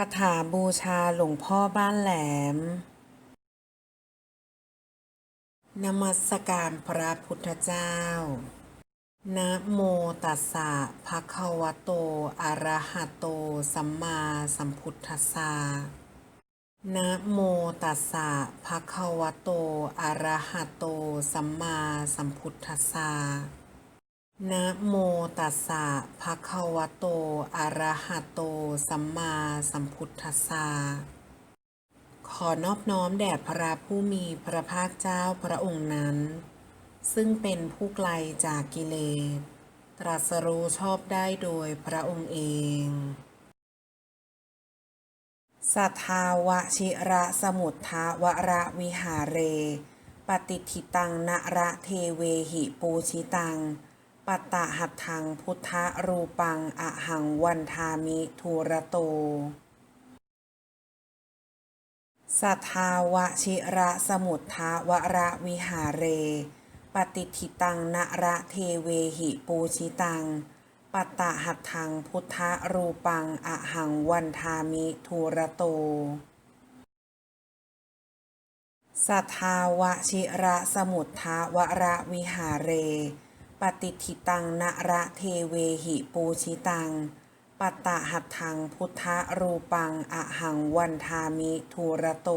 คาถาบูชาหลวงพ่อบ้านแหลม นมัสการพระพุทธเจ้า นะโมตัสสะภะคะวะโต อะระหะโต สัมมาสัมพุทธัสสะ นะโมตัสสะภะคะวะโต อะระหะโต สัมมาสัมพุทธัสสะ นะโมตัสสะภะคะวะโต อะระหะโต สัมมาสัมพุทธัสสะ ขอนอบน้อมแด่พระผู้มีพระภาคเจ้าพระองค์นั้น ซึ่งเป็นผู้ไกลจากกิเลส ตรัสรู้ชอบได้โดยพระองค์เอง สัทธาวชิระสมุทธาวระวิหาเร ปฏิทิตังนระเทเวหิปูชิตัง ปตะหัตถังพุทธรูปังอะหังวันทามิทูระโต สัทธาวชิระสมุทธวระวิหาเร ปฏิทิตังนระเทเวหิปูชิตัง ปตะหัตถังพุทธรูปังอะหังวันทามิทูระโตสัทธาวชิระสมุทธวระวิหาเร ปฏิทิตังนระเทเวหิปูชิตัง ปัตตะหัตถังพุทธรูปังอะหังวันทามิทูระโต